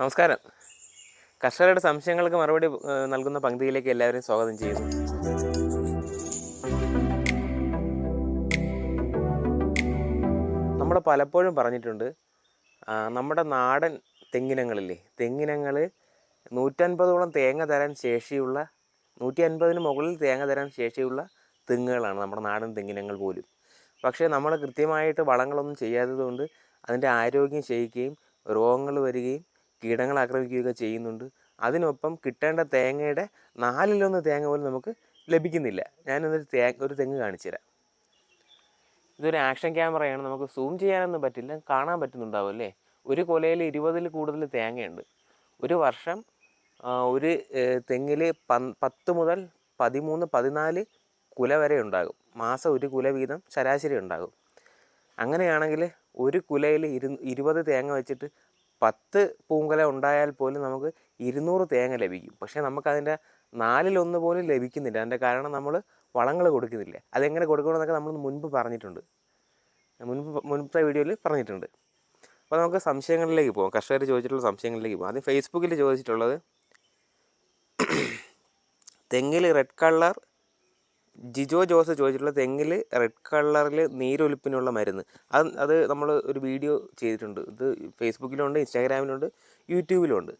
നമസ്കാരം. കർഷകരുടെ സംശയങ്ങൾക്ക് മറുപടി നൽകുന്ന പങ്ക്തിയിലേക്ക് എല്ലാവരെയും സ്വാഗതം ചെയ്യുന്നു. നമ്മൾ പലപ്പോഴും പറഞ്ഞിട്ടുണ്ട് നമ്മുടെ നാടൻ തെങ്ങിനങ്ങളില്ലേ തെങ്ങിനങ്ങൾ നൂറ്റൻപതോളം തേങ്ങ തരാൻ ശേഷിയുള്ള നൂറ്റി അൻപതിന് മുകളിൽ തേങ്ങ തരാൻ ശേഷിയുള്ള തെങ്ങുകളാണ് നമ്മുടെ നാടൻ തെങ്ങിനങ്ങൾ പോലും. പക്ഷേ നമ്മൾ കൃത്യമായിട്ട് വളങ്ങളൊന്നും ചെയ്യാത്തത് കൊണ്ട് അതിന്റെ ആരോഗ്യം ക്ഷയിക്കുകയും രോഗങ്ങൾ വരികയും കീടങ്ങൾ ആക്രമിക്കുകയൊക്കെ ചെയ്യുന്നുണ്ട്. അതിനൊപ്പം കിട്ടേണ്ട തേങ്ങയുടെ നാലിലൊന്ന് തേങ്ങ പോലും നമുക്ക് ലഭിക്കുന്നില്ല. ഞാനൊന്നൊരു തേ ഒരു തെങ്ങ് കാണിച്ചു തരാം. ഇതൊരു ആക്ഷൻ ക്യാമറയാണ്. നമുക്ക് സൂം ചെയ്യാനൊന്നും പറ്റില്ല കാണാൻ പറ്റുന്നുണ്ടാവും അല്ലേ? ഒരു കൊലയിൽ ഇരുപതിൽ കൂടുതൽ തേങ്ങയുണ്ട്. ഒരു വർഷം ഒരു തെങ്ങിൽ പത്ത് മുതൽ പതിമൂന്ന് പതിനാല് കുല വരെ ഉണ്ടാകും. മാസം ഒരു കുല വീതം ശരാശരി ഉണ്ടാകും. അങ്ങനെയാണെങ്കിൽ ഒരു കുലയിൽ ഇരു ഇരുപത് തേങ്ങ വെച്ചിട്ട് പത്ത് പൂങ്കല ഉണ്ടായാൽ പോലും നമുക്ക് ഇരുന്നൂറ് തേങ്ങ ലഭിക്കും. പക്ഷേ നമുക്കതിന്റെ നാലിലൊന്ന് പോലും ലഭിക്കുന്നില്ല. അതിന്റെ കാരണം നമ്മൾ വളങ്ങൾ കൊടുക്കുന്നില്ല. അതെങ്ങനെ കൊടുക്കണമെന്നൊക്കെ നമ്മൾ മുൻപ് പറഞ്ഞിട്ടുണ്ട്. മുൻപ് മുൻപത്തെ വീഡിയോയിൽ പറഞ്ഞിട്ടുണ്ട്. അപ്പോൾ നമുക്ക് സംശയങ്ങളിലേക്ക് പോകാം കർഷകർ ചോദിച്ചിട്ടുള്ള സംശയങ്ങളിലേക്ക് പോകാം ആദ്യം ഫേസ്ബുക്കിൽ ചോദിച്ചിട്ടുള്ളത് തെങ്ങിൽ റെഡ് കളർ ജിജോ ജോസ് ചോദിച്ചിട്ടുള്ള തെങ്ങിൽ റെഡ് കളറിൽ നീരൊലിപ്പിനുള്ള മരുന്ന്. അത് അത് നമ്മൾ ഒരു വീഡിയോ ചെയ്തിട്ടുണ്ട്. ഇത് ഫേസ്ബുക്കിലുണ്ട് ഇൻസ്റ്റാഗ്രാമിലുണ്ട് യൂട്യൂബിലുണ്ട്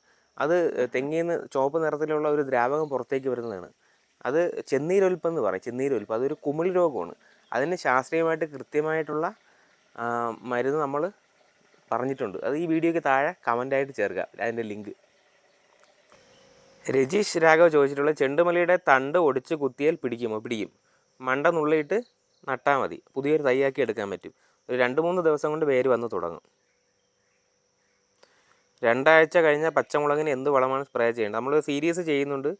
അത് തെങ്ങിൽ നിന്ന് ചുവപ്പ് നിറത്തിലുള്ള ഒരു ദ്രാവകം പുറത്തേക്ക് വരുന്നതാണ്. അത് ചെന്നീരൊലിപ്പെന്ന് പറയും ചെന്നീരൊലിപ്പ്. അതൊരു കുമിൾ രോഗമാണ്. അതിന് ശാസ്ത്രീയമായിട്ട് കൃത്യമായിട്ടുള്ള മരുന്ന് നമ്മൾ പറഞ്ഞിട്ടുണ്ട്. അത് ഈ വീഡിയോയ്ക്ക് താഴെ കമന്റായിട്ട് ചേർക്കുക അതിന്റെ ലിങ്ക് രജീഷ് രാഘവ് ചോദിച്ചിട്ടുള്ള ചെണ്ടുമല്ലിയുടെ തണ്ട് ഒടിച്ച് കുത്തിയാൽ പിടിക്കുമോ? പിടിക്കും. മണ്ട നുള്ളിയിട്ട് നട്ടാൽ മതി. പുതിയൊരു തൈയാക്കി എടുക്കാൻ പറ്റും. ഒരു രണ്ട് മൂന്ന് ദിവസം കൊണ്ട് വേര് വന്ന് തുടങ്ങും. രണ്ടാഴ്ച കഴിഞ്ഞ പച്ചമുളകിന് എന്ത് വളമാണ് സ്പ്രേ ചെയ്യേണ്ടത്? നമ്മൾ സീരീസ് ചെയ്യുന്നുണ്ട്.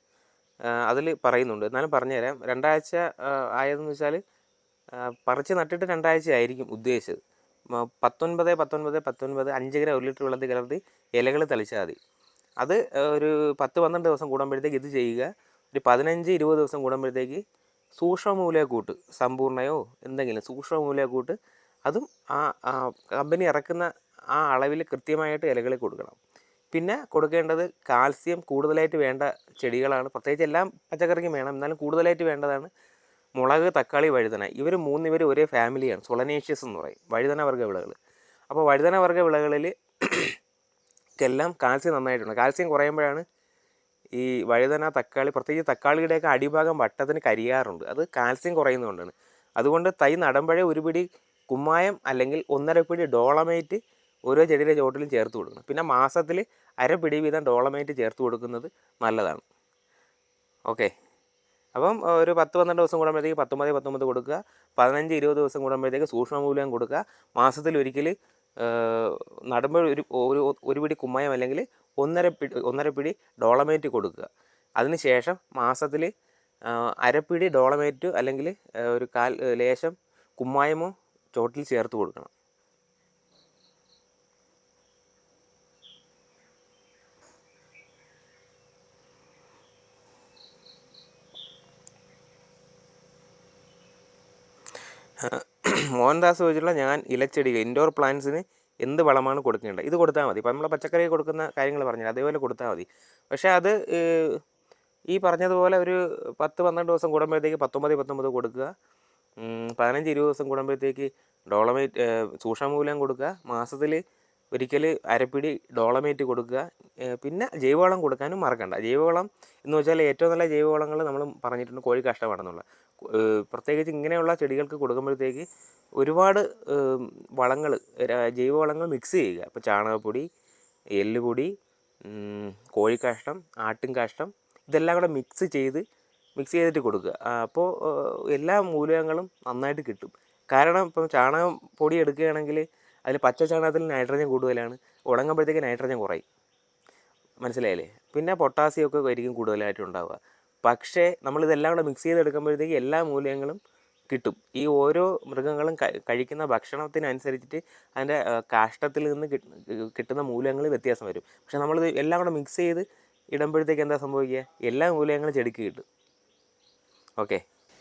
അതിൽ പറയുന്നുണ്ട്. എന്നാലും പറഞ്ഞുതരാം. രണ്ടാഴ്ച ആയതെന്ന് വെച്ചാൽ പറിച്ച് നട്ടിട്ട് രണ്ടാഴ്ച ആയിരിക്കും ഉദ്ദേശിച്ചത്. പത്തൊൻപത് പത്തൊൻപത് പത്തൊൻപത് അഞ്ച് ഗ്രാം ഒരു ലിറ്റർ വെള്ളത്തിൽ കലർത്തി ഇലകൾ തളിച്ചാൽ മതി. അത് ഒരു പത്ത് പന്ത്രണ്ട് ദിവസം കൂടുമ്പോഴത്തേക്ക് ഇത് ചെയ്യുക. ഒരു പതിനഞ്ച് ഇരുപത് ദിവസം കൂടുമ്പോഴത്തേക്ക് സൂക്ഷ്മമൂലകൂട്ട് സമ്പൂർണയോ എന്തെങ്കിലും സൂക്ഷ്മമൂലകൂട്ട് അതും ആ കമ്പനി ഇറക്കുന്ന ആ അളവിൽ കൃത്യമായിട്ട് ഇലകളിൽ കൊടുക്കണം. പിന്നെ കൊടുക്കേണ്ടത് കാൽസ്യം കൂടുതലായിട്ട് വേണ്ട ചെടികളാണ്. പ്രത്യേകിച്ച് എല്ലാം പച്ചക്കറിക്കും വേണം. എന്നാലും കൂടുതലായിട്ട് വേണ്ടതാണ് മുളക് തക്കാളി വഴുതന. ഇവർ മൂന്നിവർ ഒരേ ഫാമിലിയാണ് സൊളനേഷ്യസ് എന്ന് പറയും. വഴുതന വർഗ വിളകൾ അപ്പോൾ വഴുതന വർഗ വിളകളിൽ എല്ലാം കാൽസ്യം നന്നായിട്ടുണ്ട്. കാൽസ്യം കുറയുമ്പോഴാണ് ഈ വഴുതന തക്കാളി പ്രത്യേകിച്ച് തക്കാളിയുടെയൊക്കെ അടിഭാഗം വട്ടത്തിന് കരിയാറുണ്ട്. അത് കാൽസ്യം കുറയുന്നതുകൊണ്ടാണ്. അതുകൊണ്ട് തൈ നടുമ്പോഴേ ഒരു പിടി കുമ്മായം അല്ലെങ്കിൽ ഒന്നര പിടി ഡോളമേറ്റ് ഓരോ ചെടിയുടെ ചോട്ടിലും ചേർത്ത് കൊടുക്കണം. പിന്നെ മാസത്തിൽ അര പിടി വീതം ഡോളമേറ്റ് ചേർത്ത് കൊടുക്കുന്നത് നല്ലതാണ്. ഓക്കെ. അപ്പം ഒരു പത്ത് പന്ത്രണ്ട് ദിവസം കൂടുമ്പോഴത്തേക്ക് പത്തൊമ്പത് പത്തൊമ്പത് കൊടുക്കുക. പതിനഞ്ച് ഇരുപത് ദിവസം കൂടുമ്പോഴത്തേക്ക് സൂക്ഷ്മമൂല്യം കൊടുക്കുക. മാസത്തിൽ ഒരിക്കൽ നടുമ്പോൾ ഒരു ഒരു ഒരു പിടി കുമ്മായം അല്ലെങ്കിൽ ഒന്നര പിടി ഒന്നര പിടി ഡോളമേറ്റ് കൊടുക്കുക. അതിനുശേഷം മാസത്തിൽ അരപ്പിടി ഡോളമേറ്റ് അല്ലെങ്കിൽ ഒരു കാൽ ലേശം കുമ്മായമോ ചോട്ടിൽ ചേർത്ത് കൊടുക്കണം. മോഹൻദാസ് ചോദിച്ചുള്ള ഞാൻ ഇലച്ചെടികൾ ഇൻഡോർ പ്ലാന്റ്സിന് എന്ത് വളമാണ് കൊടുക്കേണ്ടത്? ഇത് കൊടുത്താൽ മതി. ഇപ്പം നമ്മൾ പച്ചക്കറി കൊടുക്കുന്ന കാര്യങ്ങൾ പറഞ്ഞില്ല അതേപോലെ കൊടുത്താൽ മതി. പക്ഷേ അത് ഈ പറഞ്ഞതുപോലെ ഒരു പത്ത് പന്ത്രണ്ട് ദിവസം കൂടുമ്പോഴത്തേക്ക് പത്തൊമ്പത് പത്തൊമ്പത് കൊടുക്കുക. പതിനഞ്ച് ഇരുപത് ദിവസം കൂടുമ്പോഴത്തേക്ക് ഡോളമേറ്റ് സൂക്ഷ്മമൂലം കൊടുക്കുക. മാസത്തിൽ ഒരിക്കൽ അരപ്പിടി ഡോളമേറ്റ് കൊടുക്കുക. പിന്നെ ജൈവവളം കൊടുക്കാനും മറക്കണ്ട. ജൈവവളം എന്ന് വെച്ചാൽ ഏറ്റവും നല്ല ജൈവവളങ്ങൾ നമ്മൾ പറഞ്ഞിട്ടുണ്ട് കോഴി കാഷ്ടമാണെന്നുള്ള പ്രത്യേകിച്ച് ഇങ്ങനെയുള്ള ചെടികൾക്ക് കൊടുക്കുമ്പോഴത്തേക്ക് ഒരുപാട് വളങ്ങൾ ജൈവവളങ്ങൾ മിക്സ് ചെയ്യുക. ഇപ്പോൾ ചാണകപ്പൊടി എല്ലുപൊടി കോഴിക്കാഷ്ടം ആട്ടും കാഷ്ടം ഇതെല്ലാം കൂടെ മിക്സ് ചെയ്ത് മിക്സ് ചെയ്തിട്ട് കൊടുക്കുക. അപ്പോൾ എല്ലാ മൂലകങ്ങളും നന്നായിട്ട് കിട്ടും. കാരണം ഇപ്പം ചാണകം പൊടി എടുക്കുകയാണെങ്കിൽ അതിൽ പച്ച ചാണകത്തിൽ നൈട്രജൻ കൂടുതലാണ്. ഉണങ്ങുമ്പോഴത്തേക്ക് നൈട്രജൻ കുറയും. മനസ്സിലായില്ലേ? പിന്നെ പൊട്ടാസ്യം ഒക്കെ ആയിരിക്കും കൂടുതലായിട്ട് ഉണ്ടാവുക. പക്ഷേ നമ്മളിതെല്ലാം കൂടെ മിക്സ് ചെയ്തെടുക്കുമ്പോഴത്തേക്ക് എല്ലാ മൂല്യങ്ങളും കിട്ടും. ഈ ഓരോ മൃഗങ്ങളും കഴിക്കുന്ന ഭക്ഷണത്തിനനുസരിച്ചിട്ട് അതിന്റെ കാഷ്ടത്തിൽ നിന്ന് കിട്ടുന്ന മൂല്യങ്ങൾ വ്യത്യാസം വരും. പക്ഷെ നമ്മളിത് എല്ലാം കൂടെ മിക്സ് ചെയ്ത് ഇടുമ്പോഴത്തേക്ക് എന്താ സംഭവിക്കുക? എല്ലാ മൂല്യങ്ങളും ചെടിക്ക് കിട്ടും. ഓക്കെ.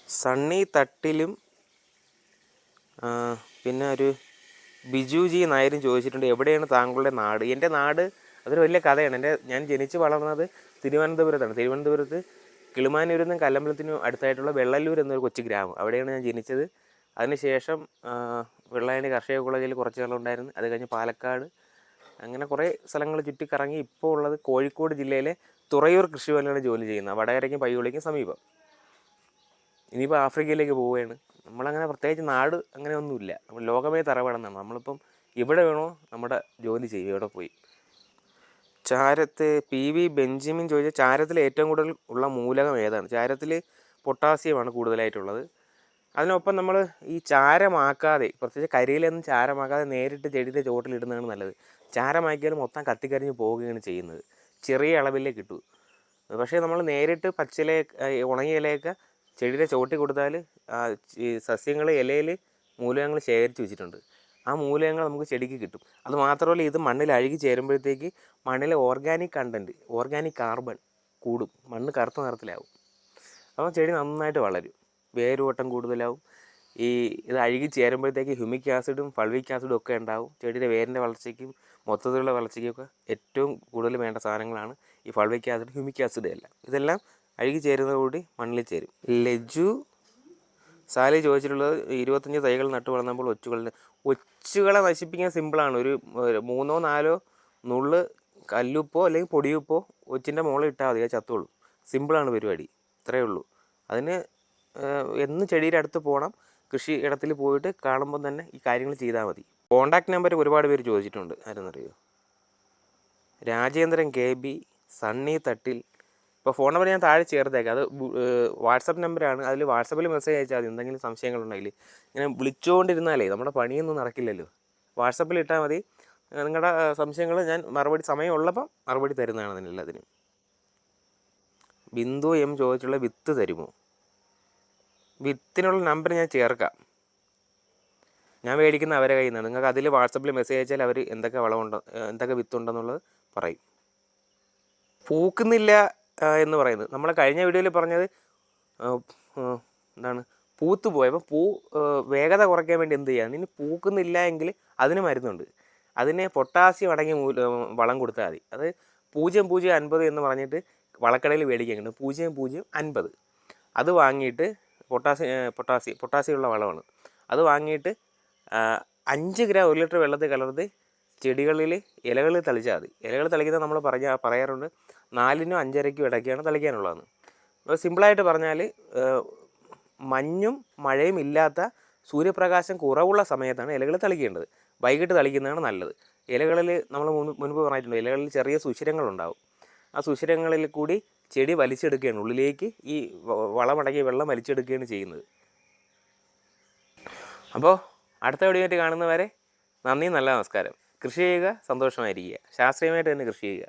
സണ്ണി തട്ടിലും പിന്നെ ഒരു ബിജുജി നായരും ചോദിച്ചിട്ടുണ്ട് എവിടെയാണ് താങ്കളുടെ നാട്? എന്റെ നാട് അതൊരു വലിയ കഥയാണ്. എന്റെ ഞാൻ ജനിച്ച് വളർന്നത് തിരുവനന്തപുരത്താണ്. തിരുവനന്തപുരത്ത് കിളിമാനൂരിൽ നിന്നും കല്ലമ്പലത്തിനും അടുത്തായിട്ടുള്ള വെള്ളല്ലൂർ എന്നൊരു കൊച്ചു ഗ്രാമം. അവിടെയാണ് ഞാൻ ജനിച്ചത്. അതിനുശേഷം വെള്ളായണി കർഷക കോളേജിൽ കുറച്ച് കാലം ഉണ്ടായിരുന്നു. അത് കഴിഞ്ഞ് പാലക്കാട്. അങ്ങനെ കുറേ സ്ഥലങ്ങൾ ചുറ്റിക്കറങ്ങി ഇപ്പോൾ ഉള്ളത് കോഴിക്കോട് ജില്ലയിലെ തുറയൂർ കൃഷിഭവനിലാണ് ജോലി ചെയ്യുന്നത്. വടകരയ്ക്കും പയ്യോളിക്കും സമീപം. ഇനിയിപ്പോൾ ആഫ്രിക്കയിലേക്ക് പോവുകയാണ്. നമ്മളങ്ങനെ പ്രത്യേകിച്ച് നാട് അങ്ങനെ ഒന്നുമില്ല. നമ്മൾ ലോകമേ തറവാടെന്നാണ്. നമ്മളിപ്പം ഇവിടെ വേണോ നമ്മുടെ ജോലി ചെയ്യും. ഇവിടെ പോയി. ചാരത്ത് പി വി ബെഞ്ചമിൻ ചോദിച്ച ചാരത്തിൽ ഏറ്റവും കൂടുതൽ ഉള്ള മൂലകം ഏതാണ്? ചാരത്തിൽ പൊട്ടാസ്യമാണ് കൂടുതലായിട്ടുള്ളത്. അതിനൊപ്പം നമ്മൾ ഈ ചാരമാക്കാതെ പ്രത്യേകിച്ച് കരിയിലൊന്നും ചാരമാക്കാതെ നേരിട്ട് ചെടിയുടെ ചോട്ടിലിടുന്നതാണ് നല്ലത്. ചാരമാക്കിയാൽ മൊത്തം കത്തിക്കരിഞ്ഞ് പോവുകയാണ് ചെയ്യുന്നത്. ചെറിയ അളവിലേ കിട്ടൂ. പക്ഷേ നമ്മൾ നേരിട്ട് പച്ചില ഉണങ്ങിയ ഇലയൊക്കെ ചെടിയുടെ ചോട്ടി കൊടുത്താൽ ഈ സസ്യങ്ങളെ ഇലയിൽ മൂലകങ്ങൾ ശേഖരിച്ച് വെച്ചിട്ടുണ്ട്. ആ മൂലകങ്ങൾ നമുക്ക് ചെടിക്ക് കിട്ടും. അത് മാത്രമല്ല ഇത് മണ്ണിൽ അഴുകി ചേരുമ്പോഴത്തേക്ക് മണ്ണിലെ ഓർഗാനിക് കണ്ടന്റ് ഓർഗാനിക് കാർബൺ കൂടും. മണ്ണ് കറുത്ത നിറത്തിലാവും. അപ്പോൾ ചെടി നന്നായിട്ട് വളരും. വേരോട്ടം കൂടുതലാവും. ഈ ഇത് അഴുകി ചേരുമ്പോഴത്തേക്ക് ഹ്യൂമിക് ആസിഡും ഫൾവിക് ആസിഡും ഒക്കെ ഉണ്ടാവും. ചെടിയുടെ വേരിന്റെ വളർച്ചയ്ക്കും മൊത്തത്തിലുള്ള വളർച്ചയ്ക്കും ഒക്കെ ഏറ്റവും കൂടുതൽ വേണ്ട സാധനങ്ങളാണ് ഈ ഫൾവിക് ആസിഡ് ഹ്യൂമിക് ആസിഡ് എല്ലാം. ഇതെല്ലാം അഴുകി ചേരുന്നതോടുകൂടി മണ്ണിൽ ചേരും. ലജു സാലി ചോദിച്ചിട്ടുള്ളത് ഇരുപത്തഞ്ച് തൈകൾ നട്ടു വളർന്നപ്പോൾ ഒച്ചുകളുടെ ഒച്ചുകളെ നശിപ്പിക്കാൻ സിമ്പിളാണ് ഒരു മൂന്നോ നാലോ നുള്ള് കല്ലുപ്പോ അല്ലെങ്കിൽ പൊടിയുപ്പോ ഒച്ചിന്റെ മുകളിൽ ഇട്ടാൽ മതി. അത് ചത്തോളൂ സിമ്പിളാണ് പരിപാടി. ഇത്രയേ ഉള്ളൂ. അതിന് എന്ന് ചെടിയുടെ അടുത്ത് പോകണം കൃഷി ഇടത്തിൽ പോയിട്ട് കാണുമ്പോൾ തന്നെ ഈ കാര്യങ്ങൾ ചെയ്താൽ മതി. കോണ്ടാക്ട് നമ്പർ ഒരുപാട് പേര് ചോദിച്ചിട്ടുണ്ട്. ആരെന്നറിയോ? രാജേന്ദ്രൻ കെ ബി സണ്ണി തട്ടിൽ ഇപ്പോൾ ഫോൺ നമ്പർ ഞാൻ താഴെ ചേർത്തേക്കാം. അത് വാട്സപ്പ് നമ്പറാണ് അതിൽ വാട്സപ്പിൽ മെസ്സേജ് അയച്ചാൽ മതി. എന്തെങ്കിലും സംശയങ്ങളുണ്ടെങ്കിൽ ഇങ്ങനെ വിളിച്ചുകൊണ്ടിരുന്നാലേ നമ്മുടെ പണിയൊന്നും നടക്കില്ലല്ലോ. വാട്സപ്പിൽ ഇട്ടാൽ മതി. നിങ്ങളുടെ സംശയങ്ങൾ ഞാൻ മറുപടി സമയമുള്ളപ്പം മറുപടി തരുന്നതാണ് അതിനെല്ലാത്തിനും ബിന്ദു എം ചോദിച്ചുള്ള വിത്ത് തരുമോ? വിത്തിനുള്ള നമ്പർ ഞാൻ ചേർക്കാം. ഞാൻ മേടിക്കുന്ന അവരെ കയ്യിൽ നിന്നാണ്. നിങ്ങൾക്ക് അതിൽ വാട്സപ്പിൽ മെസ്സേജ് അയച്ചാൽ അവർ എന്തൊക്കെ വളമുണ്ട് എന്തൊക്കെ വിത്തുണ്ടെന്നുള്ളത് പറയും. പൂക്കുന്നില്ല എന്ന് പറയുന്നത്. നമ്മൾ കഴിഞ്ഞ വീഡിയോയിൽ പറഞ്ഞത് എന്താണ് പൂത്ത് പോയി. അപ്പോൾ പൂ വേഗത കുറയ്ക്കാൻ വേണ്ടി എന്ത് ചെയ്യാം ഇനി പൂക്കുന്നില്ല എങ്കിൽ അതിന് മരുന്നുണ്ട്. അതിന് പൊട്ടാസ്യം അടങ്ങി വളം കൊടുത്താൽ മതി. അത് പൂജ്യം പൂജ്യം അൻപത് എന്ന് പറഞ്ഞിട്ട് വളക്കടയിൽ മേടിക്കാൻ കിട്ടും പൂജ്യം പൂജ്യം അൻപത്. അത് വാങ്ങിയിട്ട് പൊട്ടാസ്യം പൊട്ടാസ്യം പൊട്ടാസ്യമുള്ള വളമാണ്. അത് വാങ്ങിയിട്ട് അഞ്ച് ഗ്രാം ഒരു ലിറ്റർ വെള്ളത്തിൽ കലർത്ത് ചെടികളിൽ ഇലകളിൽ തളിച്ചാൽ മതി. ഇലകൾ തളിക്കുന്നത് നമ്മൾ പറഞ്ഞ പറയാറുണ്ട്. നാലിനും അഞ്ചരയ്ക്കും ഇടയ്ക്കാണ് തളിക്കാനുള്ളതെന്ന് അപ്പോൾ സിമ്പിളായിട്ട് പറഞ്ഞാൽ മഞ്ഞും മഴയും ഇല്ലാത്ത സൂര്യപ്രകാശം കുറവുള്ള സമയത്താണ് ഇലകൾ തളിക്കേണ്ടത്. വൈകിട്ട് തളിക്കുന്നതാണ് നല്ലത്. ഇലകളിൽ നമ്മൾ മുൻപ് പറഞ്ഞിട്ടുണ്ട് ഇലകളിൽ ചെറിയ സുഷിരങ്ങളുണ്ടാവും. ആ സുഷിരങ്ങളിൽ കൂടി ചെടി വലിച്ചെടുക്കുകയാണ് ഉള്ളിലേക്ക് ഈ വളമടങ്ങിയ വെള്ളം വലിച്ചെടുക്കുകയാണ് ചെയ്യുന്നത്. അപ്പോൾ അടുത്ത വീഡിയോ കാണുന്നവരെ നന്ദി നല്ല നമസ്കാരം. കൃഷി ചെയ്യുക സന്തോഷമായിരിക്കുക. ശാസ്ത്രീയമായിട്ട് തന്നെ കൃഷി ചെയ്യുക.